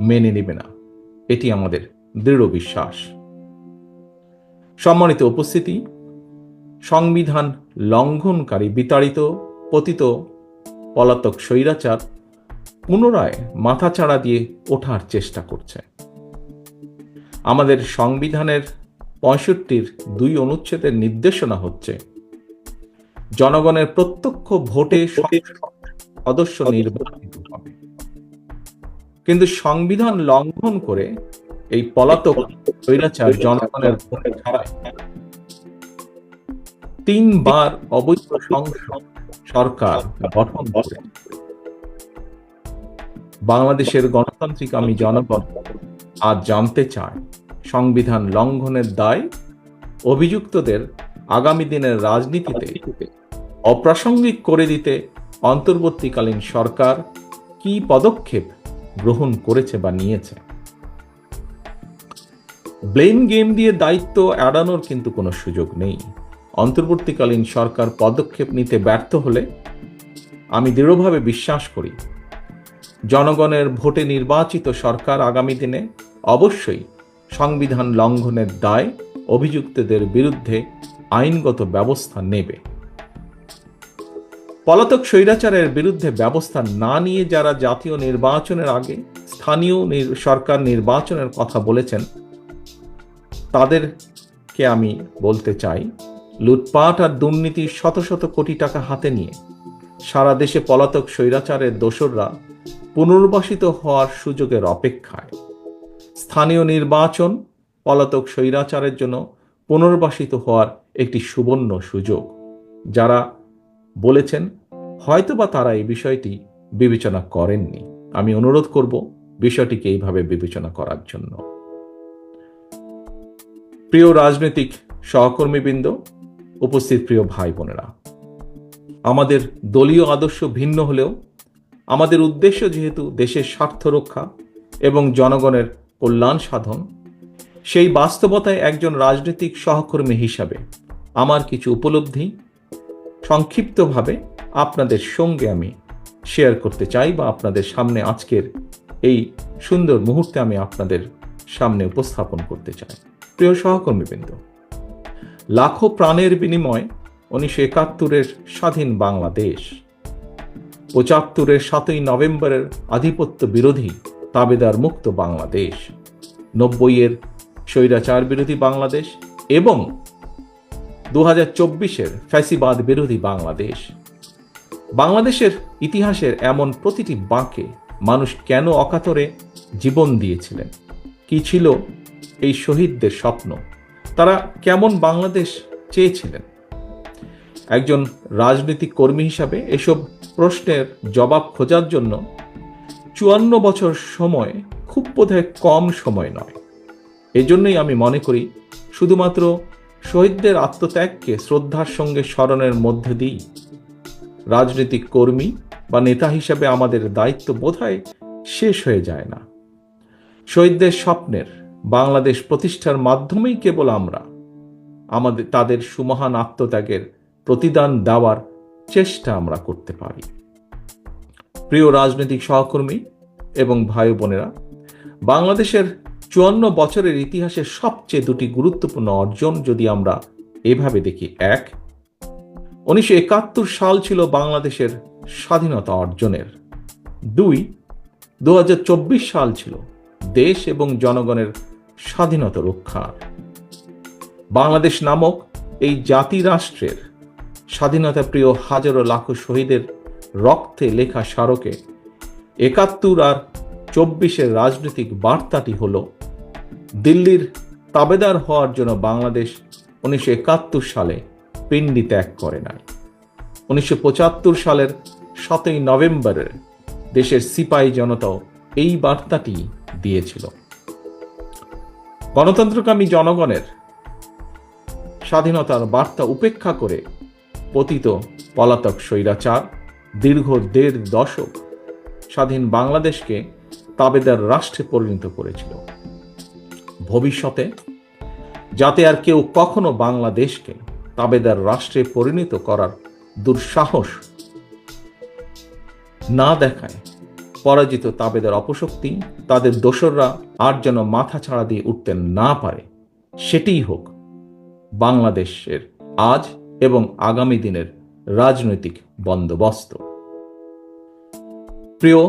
মেনে নেবে না। এটি আমাদের দৃঢ় বিশ্বাস। সম্মানিত উপস্থিতি, সংবিধান লঙ্ঘনকারী বিতাড়িত, পতিত, পলাতক স্বৈরাচার পুনরায় মাথাচাড়া দিয়ে ওঠার চেষ্টা করছে। আমাদের সংবিধানের পঁয়ষট্টির দুই অনুচ্ছেদের নির্দেশনা হচ্ছে, জনগণের প্রত্যক্ষ ভোটে সদস্য নির্বাচিত হবে। কিন্তু সংবিধান লঙ্ঘন করে এই পলাতক স্বৈরাচার জনগণের ভোটে তিনবার অবৈধ সংসদ সরকার গঠন করে। বাংলাদেশের গণতান্ত্রিক আমি জনগণ আজ জানতে চায়, সংবিধান লঙ্ঘনের দায় অভিযুক্তদের আগামী দিনের রাজনীতিতে অপ্রাসঙ্গিক করে দিতে অন্তর্বর্তীকালীন সরকার কি পদক্ষেপ গ্রহণ করেছে বা নিয়েছে। ব্লেম গেম দিয়ে দায়িত্ব এড়ানোর কিন্তু কোনো সুযোগ নেই। অন্তর্বর্তীকালীন সরকার পদক্ষেপ নিতে ব্যর্থ হলে আমি দৃঢ়ভাবে বিশ্বাস করি, জনগণের ভোটে নির্বাচিত সরকার আগামী দিনে অবশ্যই সংবিধান লঙ্ঘনের দায় অভিযুক্তদের বিরুদ্ধে আইনগত ব্যবস্থা নেবে। পলাতক স্বৈরাচারের বিরুদ্ধে ব্যবস্থা না নিয়ে যারা জাতীয় নির্বাচনের আগে স্থানীয় সরকার নির্বাচনের কথা বলেছেন, তাদেরকে আমি বলতে চাই, লুটপাট আর দুর্নীতির শত শত কোটি টাকা হাতে নিয়ে সারা দেশে পলাতক স্বৈরাচারের দোসররা পুনর্বাসিত হওয়ার সুযোগের অপেক্ষায়। স্থানীয় নির্বাচন পলাতক স্বৈরাচারের জন্য পুনর্বাসিত হওয়ার একটি সুবর্ণ সুযোগ, যারা বলেছেন, হয়তোবা তারা এই বিষয়টি বিবেচনা করেননি। আমি অনুরোধ করব বিষয়টিকে এইভাবে বিবেচনা করার জন্য। প্রিয় রাজনৈতিক সহকর্মীবৃন্দ, উপস্থিত প্রিয় ভাই বোনেরা আমাদের দলীয় আদর্শ ভিন্ন হলেও আমাদের উদ্দেশ্য যেহেতু দেশের স্বার্থ রক্ষা এবং জনগণের কল্যাণ সাধন, সেই বাস্তবতায় একজন রাজনৈতিক সহকর্মী হিসাবে আমার কিছু উপলব্ধি সংক্ষিপ্তভাবে আপনাদের সঙ্গে আমি শেয়ার করতে চাই বা আপনাদের সামনে আজকের এই সুন্দর মুহূর্তে আমি আপনাদের সামনে উপস্থাপন করতে চাই। প্রিয় সহকর্মীবৃন্দ, লাখো প্রাণের বিনিময় উনিশশো একাত্তরের স্বাধীন বাংলাদেশ। পঁচাত্তরের সাতই নভেম্বরের আধিপত্য বিরোধী তাবেদার মুক্ত বাংলাদেশ। নব্বইয়ের স্বৈরাচার বিরোধী বাংলাদেশ এবং দু হাজার চব্বিশের ফ্যাসিবাদ বিরোধী বাংলাদেশ। বাংলাদেশের ইতিহাসের এমন প্রতিটি বাঁকে মানুষ কেন অকাতরে জীবন দিয়েছিলেন? কি ছিল এই শহীদদের স্বপ্ন? তারা কেমন বাংলাদেশ চেয়েছিলেন? একজন রাজনৈতিক কর্মী হিসাবে এসব প্রশ্নের জবাব খোঁজার জন্য চুয়ান্ন বছর সময় খুব বোধহয় কম সময় নয়। এজন্যই আমি মনে করি শুধুমাত্র শহীদদের আত্মত্যাগকে শ্রদ্ধার সঙ্গে স্মরণের মধ্যে দিই। রাজনৈতিক কর্মী বা নেতা হিসাবে আমাদের দায়িত্ব বোধহয় শেষ হয়ে যায় না। শহীদদের স্বপ্নের বাংলাদেশ প্রতিষ্ঠার মাধ্যমেই কেবল আমরা। আমাদের, তাদের সুমহান আত্মত্যাগের প্রতিদান দেওয়ার চেষ্টা আমরা করতে পারি। প্রিয় রাজনৈতিক সহকর্মী এবং ভাই বোনেরা বাংলাদেশের চুয়ান্ন বছরের ইতিহাসের সবচেয়ে দুটি গুরুত্বপূর্ণ অর্জন যদি আমরা এভাবে দেখি, এক, উনিশশো সাল ছিল বাংলাদেশের স্বাধীনতা অর্জনের। দুই দু সাল ছিল দেশ এবং জনগণের স্বাধীনতা রক্ষার। বাংলাদেশ নামক এই জাতি রাষ্ট্রের স্বাধীনতা প্রিয় হাজারো লাখো শহীদের রক্তে লেখা স্মারকে একাত্তর আর চব্বিশের রাজনৈতিক বার্তাটি হল দিল্লির তাবেদার হওয়ার জন্য বাংলাদেশ উনিশশো একাত্তর সালে পিণ্ডি ত্যাগ করে নাই। উনিশশো পঁচাত্তর সালের সাতই নভেম্বরের দেশের সিপাহী জনতাও এই বার্তাটি দিয়েছিল। গণতন্ত্রকামী জনগণের স্বাধীনতার বার্তা উপেক্ষা করে পতিত পলাতক স্বৈরাচার দীর্ঘ দেড় দশক স্বাধীন বাংলাদেশকে তাবেদার রাষ্ট্রে পরিণত করেছিল। ভবিষ্যতে, যাতে আর কেউ কখনো বাংলাদেশকে তাবেদার রাষ্ট্রে পরিণত করার দুঃসাহস না দেখায়। পরাজিত তাবেদের অপশক্তি তাদের দোসররা আর যেন মাথা ছাড়া দিয়ে উঠতে না পারে। সেটিই হোক বাংলাদেশের আজ এবং আগামী দিনের রাজনৈতিক বন্দোবস্ত। প্রিয়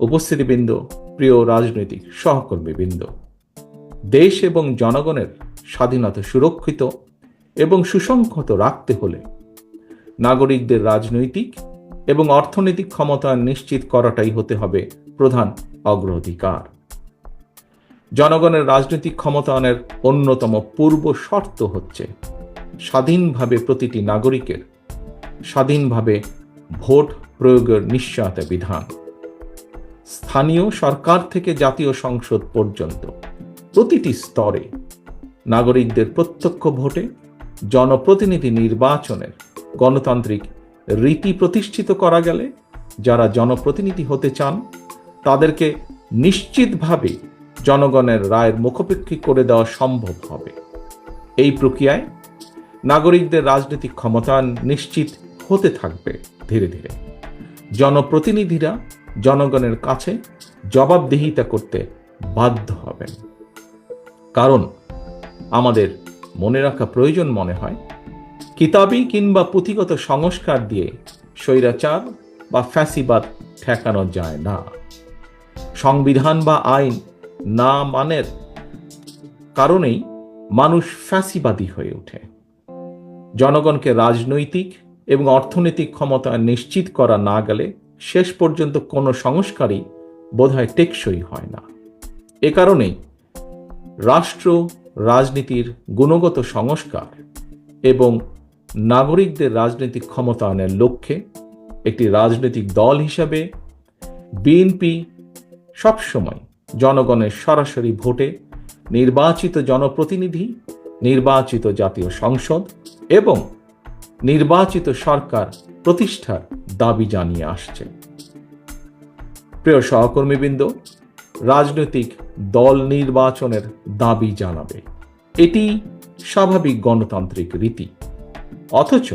উপস্থিতিবৃন্দ, প্রিয় রাজনৈতিক সহকর্মীবৃন্দ দেশ এবং জনগণের স্বাধীনতা সুরক্ষিত এবং সুসংহত রাখতে হলে নাগরিকদের রাজনৈতিক এবং অর্থনৈতিক ক্ষমতা নিশ্চিত করাটাই হতে হবে প্রধান অগ্রাধিকার। জনগণের রাজনৈতিক ক্ষমতায়নের অন্যতম পূর্ব শর্ত হচ্ছে স্বাধীনভাবে প্রতিটি নাগরিকের স্বাধীনভাবে ভোট প্রয়োগের নিশ্চয়তা বিধান। স্থানীয় সরকার থেকে জাতীয় সংসদ পর্যন্ত প্রতিটি স্তরে নাগরিকদের প্রত্যক্ষ ভোটে, জনপ্রতিনিধি নির্বাচনের গণতান্ত্রিক রীতি প্রতিষ্ঠিত করা গেলে যারা জনপ্রতিনিধি হতে চান, তাদেরকে নিশ্চিতভাবে জনগণের রায়ের মুখোপেক্ষী করে দেওয়া সম্ভব হবে। এই প্রক্রিয়ায় নাগরিকদের রাজনৈতিক ক্ষমতায়ন নিশ্চিত হতে থাকবে ধীরে ধীরে। জনপ্রতিনিধিরা জনগণের কাছে জবাবদিহিতা করতে বাধ্য হবেন। কারণ আমাদের মনে রাখা প্রয়োজন মনে হয়, কিতাবি কিংবা পুঁথিগত সংস্কার দিয়ে স্বৈরাচার বা ফ্যাসিবাদ ঠেকানো যায় না। সংবিধান বা আইন না মানের কারণেই মানুষ ফ্যাসিবাদী হয়ে ওঠে। জনগণকে রাজনৈতিক এবং অর্থনৈতিক ক্ষমতা নিশ্চিত করা না গেলে শেষ পর্যন্ত কোনো সংস্কারই বোধহয় টেকসই হয় না। এ কারণেই রাষ্ট্র, রাজনীতির গুণগত সংস্কার এবং নাগরিকদের রাজনৈতিক ক্ষমতায়নের লক্ষ্যে একটি রাজনৈতিক দল হিসাবে বিএনপি সবসময় জনগণের সরাসরি ভোটে নির্বাচিত জনপ্রতিনিধি, নির্বাচিত জাতীয় সংসদ এবং নির্বাচিত সরকার প্রতিষ্ঠার দাবি জানিয়ে আসছে। প্রিয় সহকর্মীবৃন্দ রাজনৈতিক দল নির্বাচনের দাবি জানাবে। এটি স্বাভাবিক গণতান্ত্রিক রীতি। অথচ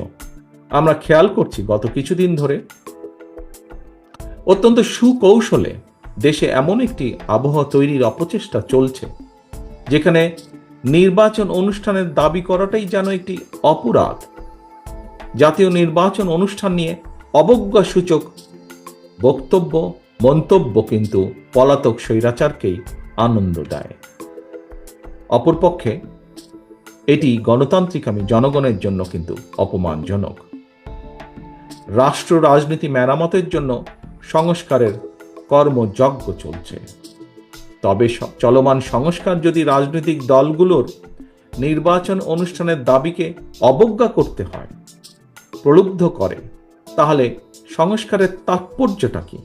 আমরা খেয়াল করছি গত কিছুদিন ধরে অত্যন্ত সুকৌশলে দেশে এমন একটি আবহাওয়া তৈরির অপচেষ্টা চলছে, যেখানে নির্বাচন অনুষ্ঠানের দাবি করাটাই যেন একটি অপরাধ। জাতীয় নির্বাচন অনুষ্ঠান নিয়ে অবজ্ঞা সূচক বক্তব্য মন্তব্য কিন্তু পলাতক স্বৈরাচারকেই আনন্দ দেয়। অপরপক্ষে, এটি গণতান্ত্রিকামী জনগণের জন্য কিন্তু অপমানজনক। রাষ্ট্র রাজনীতি মেরামতের জন্য সংস্কারের কর্মযজ্ঞ চলছে। তবে চলমান সংস্কার যদি রাজনৈতিক দলগুলোর নির্বাচন অনুষ্ঠানের দাবিকে অবজ্ঞা করতে হয়, প্রলুব্ধ করে, তাহলে সংস্কারের তাৎপর্যটা কি?